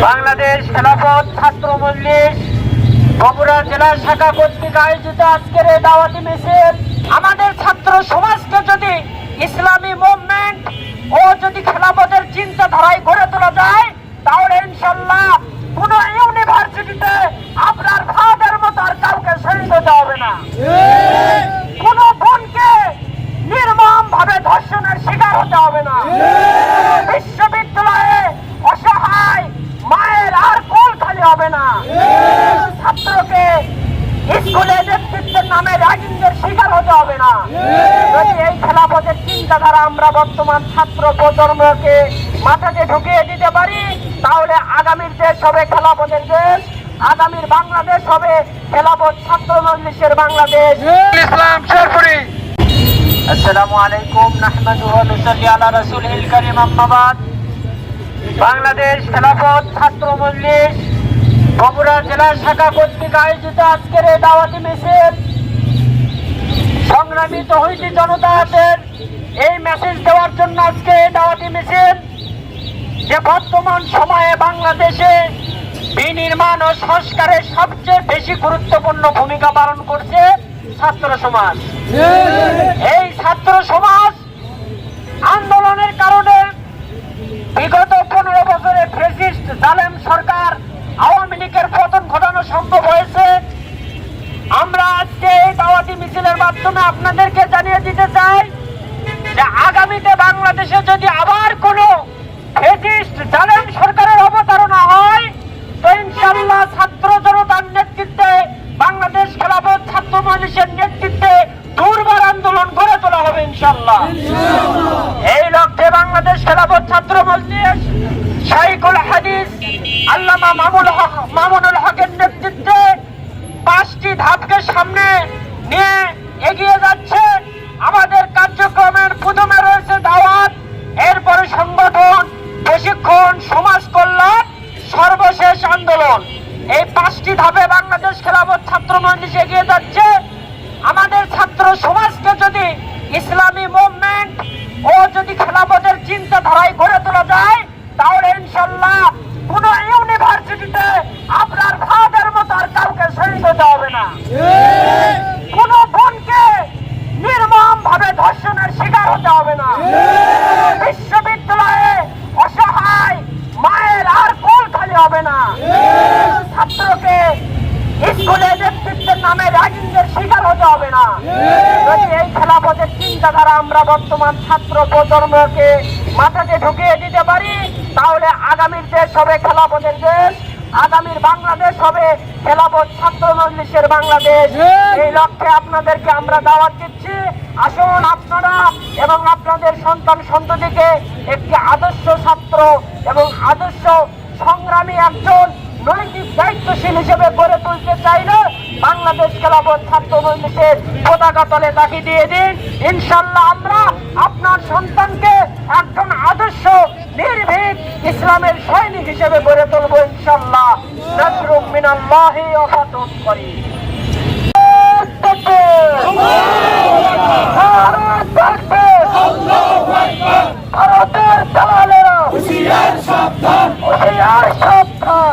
বাংলাদেশ খেলাফত ছাত্র মল্লিক বগুড়া জেলা শাখা কর্তৃক আয়োজিত আজকের এই দাওয়াতি মিছিল, আমাদের ছাত্র সমাজকে যদি ইসলামী মুভমেন্ট ও যদি খেলাফতের চিন্তাধারায় গড়ে তোলা যায় তাহলে ইনশাল্লাহ কোন ইউনিভার্সিটিতে আপনার ভাবের মতো আর কাউকে শহীদ হতে হবে না কোন বোনকে নির্মম ভাবে ধর্ষণের শিকার হতে হবে না বিশ্ববিদ্যালয়ে অসহায় মায়ের আর কোল খালি হবে না ছাত্রকে স্কুলে নেতৃত্বের নামে র্যাগিংয়ের হবে না। যদি এই খেলাপথের চিন্তাধারা আমরা বর্তমান ছাত্র প্রজন্মকে মাথাতে ঢুকিয়ে দিতে পারি তাহলে আগামীর দেশ হবে খেলাপথের দেশ আগামীর বাংলাদেশ হবে খেলাপথ ছাত্র মজলিসের বাংলাদেশ। ইসলাম শেরপুরি। আসসালামু আলাইকুম নাহমাদুহু ওয়া নুসাল্লি আলা রাসূলিল কারীম আম্মা বাংলাদেশ খেলাফত ছাত্র মজলিস বগুড়া জেলা শাখা কর্তৃক আয়োজিত আজকের এই দাওয়াতি মিছিল সংগ্রামী তহিদি জনতাদের এই মেসেজ দেওয়ার জন্য আজকে দাওয়াতি মিছিল যে বর্তমান সময়ে বাংলাদেশে বিনির্মাণ ও সংস্কারের সবচেয়ে বেশি গুরুত্বপূর্ণ ভূমিকা পালন করছে ছাত্র সমাজ। এই ছাত্র সমাজ আন্দোলনের কারণে বিগত পনেরো বছরে ফেসিস্ট জালেম সরকার আওয়ামী লীগের পতন ঘটানো সম্ভব হয়েছে। এই মিছিলের মাধ্যমে আপনাদেরকে জানিয়ে দিতে চাই যে আগামীতে বাংলাদেশে যদি আবার কোনো সরকারের অবতারণা হয়, তো ইনশাল্লাহ ছাত্র জনতার নেতৃত্বে, বাংলাদেশ খেলাফত ছাত্র মজলিসের নেতৃত্বে দুর্বার আন্দোলন গড়ে তোলা হবে ইনশাল্লাহ এই লক্ষ্যে বাংলাদেশ খেলাফত ছাত্র মজলিস শাইকুল হাদিস আল্লামা মামুল হক মামুনুল হকের নেতৃত্বে পাঁচটি ধাপকে সামনে নিয়ে এগিয়ে যাচ্ছে। আমাদের কার্যক্রমের প্রথমে রয়েছে দাওয়াত, এরপরে সংগঠন, প্রশিক্ষণ, সমাজ কল্যাণ, সর্বশেষ আন্দোলন। এই পাঁচটি ধাপে বাংলাদেশ খেলাফত ছাত্র মজলিস এগিয়ে যাচ্ছে। আমাদের ছাত্র সমাজকে যদি ইসলামী মুভমেন্ট ও যদি খেলাফতের চিন্তাধারায় গড়ে তোলা যায়, তাহলে ইনশাল্লাহ কোন ইউনিভার্সিটিতে হবে না। বিশ্ববিদ্যালয়ে অসহায় মায়ের আর কোল খালি হবে না। ছাত্রকে স্কুলে নেতৃত্বের নামে র্যাগিংয়ের শিকার হতে হবে না। যদি এই খেলাপথের চিন্তাধারা আমরা বর্তমান ছাত্র প্রজন্মকে মাথাতে ঢুকিয়ে দিতে পারি, তাহলে আগামীর দেশ হবে খেলাপথের দেশ, আগামীর বাংলাদেশ হবে খেলাপথ ছাত্র মজলিসের বাংলাদেশ। এই লক্ষ্যে আপনাদেরকে আমরা দাওয়াত দিচ্ছি। আসুন আপনারা এবং আপনাদের সন্তান সন্ততিকে একটি আদর্শ ছাত্র এবং আদর্শ সংগ্রামী একজন নৈতিক দায়িত্বশীল হিসেবে গড়ে তুলতে চাইলে বাংলাদেশ খেলাফত ছাত্র মজলিসের পতাকা তলে তাকে দিয়ে দিন। ইনশাল্লাহ আমরা আপনার সন্তানকে একজন আদর্শ, নির্ভীক ইসলামের সৈনিক হিসেবে গড়ে তুলবো ইনশাল্লাহ নজরুম মিনাল্লাহি ওয়া ফাতুন করি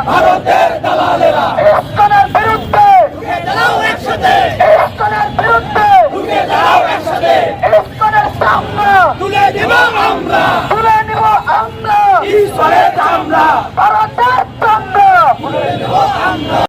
ভারতের দালালেরা ইস্কনের বিরুদ্ধে উঠে দাঁড়াও একসাথে ইস্কনের বিরুদ্ধে উঠে দাঁড়াও একসাথে ইস্কনের সামনে তুলে দেব আমরা তুলে নিব আমরা ঈশ্বরের আমরা ভারতের চন্দ্র তুলে দেব আমরা